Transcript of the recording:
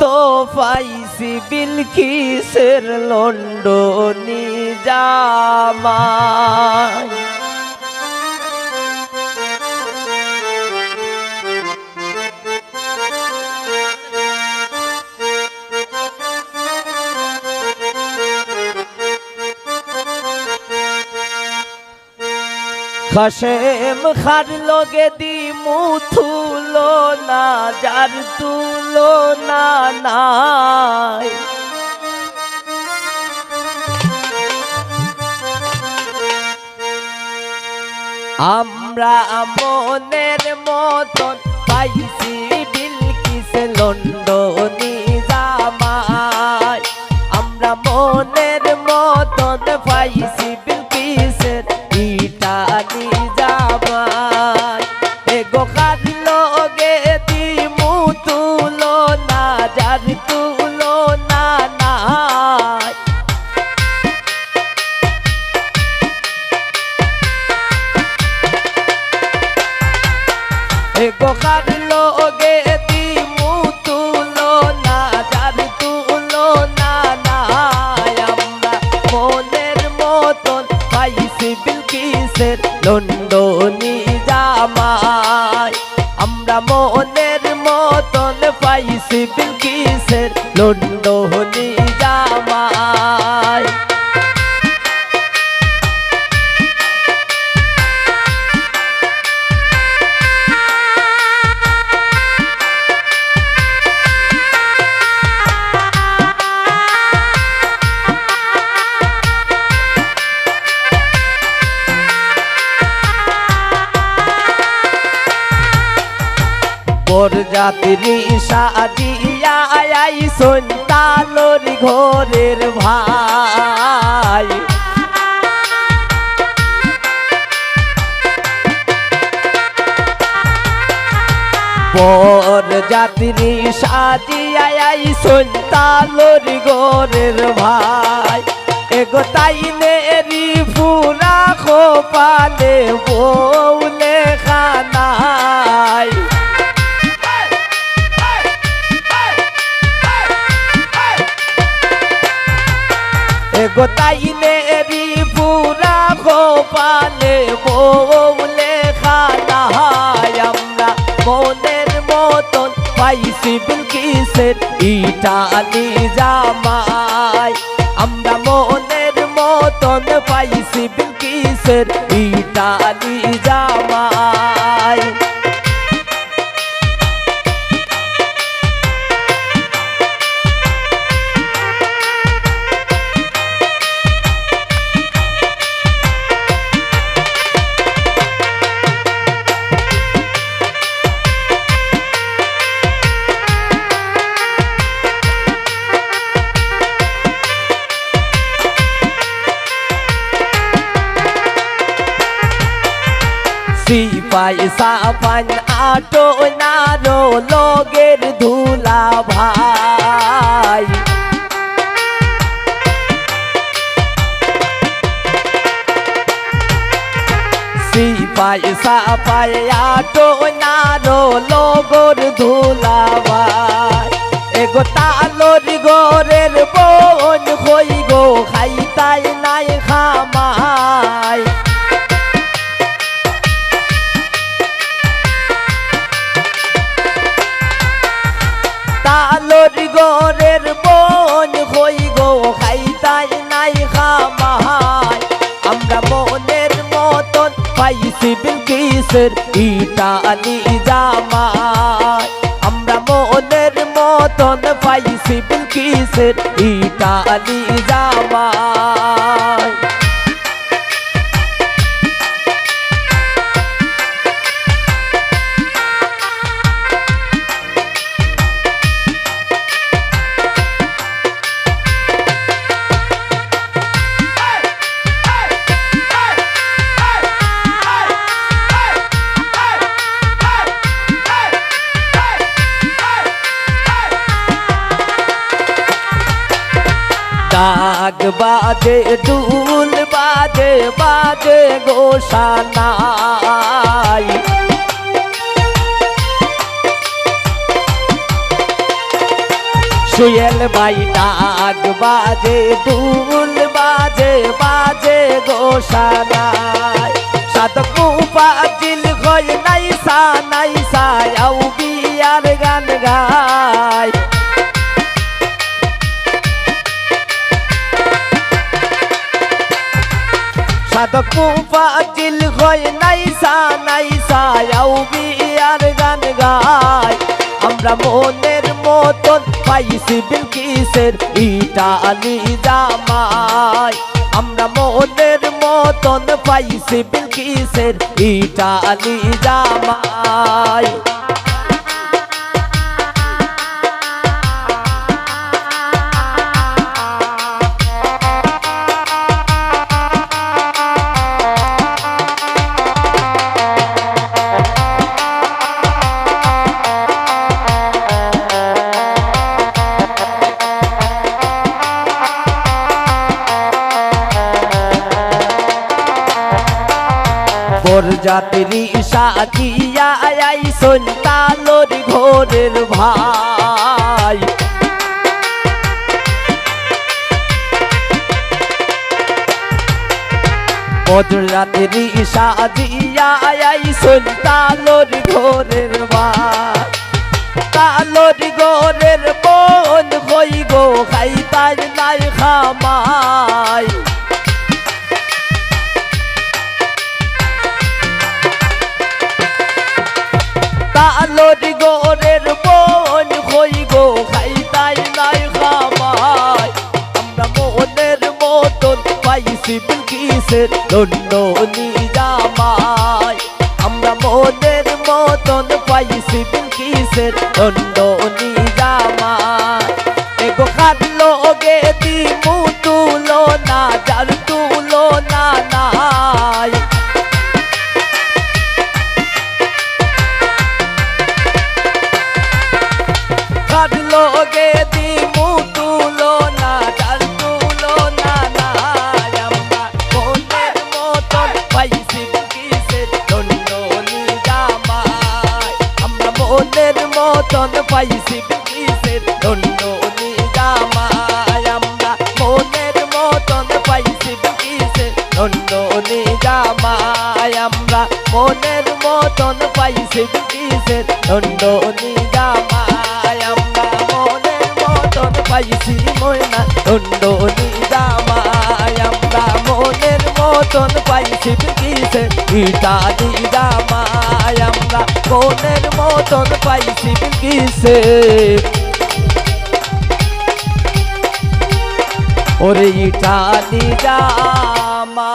তো পাইছি বিলকিসের লন্ডনি জামাই। খসেম খার লগে দি মুথুলো না যার তুলো না নাই। আমরা মনের মতন পাইছি লন্ডনি জামাই। আমরা মনের মতন পাইছি বিলকিসের লন্ডনি জামাই। বর জাতিরি সাজিয়া আই সন্তালোর ঘরের ভাই। বর জাতিরি সাজিয়া আই সন্তালোর ঘরের ভাই। এগো তাইলে রি ফুরা খোপালে বউলে এগো তাইলে রি পুরা গোপালে বৌলে খানায় আমরা মনের মতন পাইছি বিলকিসের ইটালি জামাই আমরা মনের মতন পাইছি বিলকিসের ইটালি সিপাই পান আটো নারো লগের ধুলা ভাই। পয়সা পায় আটো নারো পাইছি কিসের? ইটালি জামাই। আমরা মনের মতন পাইছি বিলকিসের ইটালি জামাই। বাজে ডুল বাজে বাজে গোসানাই সুয়েল বাই ডাক বাজে দুল বাজে বাজে গোসানায় সাধক মুফাজিল সাধক মুফাজিল কয় নাইসা নাইসা আউ বিয়ার গান গায়। আমরা মনের মতন পাইছি বিলকিসের ইটালি জামাই। আমরা মনের মতন পাইছি বিলকিসের ইটালি জামাই। বর জাতিরি সাজিয়া আইসন তালোর ঘোরের ভাই। বজ্রাতেরি সাজিয়া আইসন তালোর ঘোরের ভাই। তালোর ঘোরের বোন হই গো খাই তাই নাই খামাই। তালোর গোরের বোন হই গো খাই তাই নাই খামাই আমরা মনের মতন পাইছি বিলকিসের দণ্ডনি জামাই আমরা কাটলো গে দি মুতুলো না ডাল তুলো না না আমরা মনের মতন পাইছি কিসের দণ্ডনি জামাই আমরা মনের মতন পাইছি কিসের দণ্ডনি জামাই আমরা মনের মতন পাইছি কিসের দণ্ডনি জামাই আমরা মনের মতন পাইছি কিসের মনের মতন পাইছি ময়না দণ্ডনি জামাই, আমরা মনের মতন পাইছি কিসের ইটালি জামাই আমরা মনের মতন পাইছি কিসের ওরে ইটালি জামা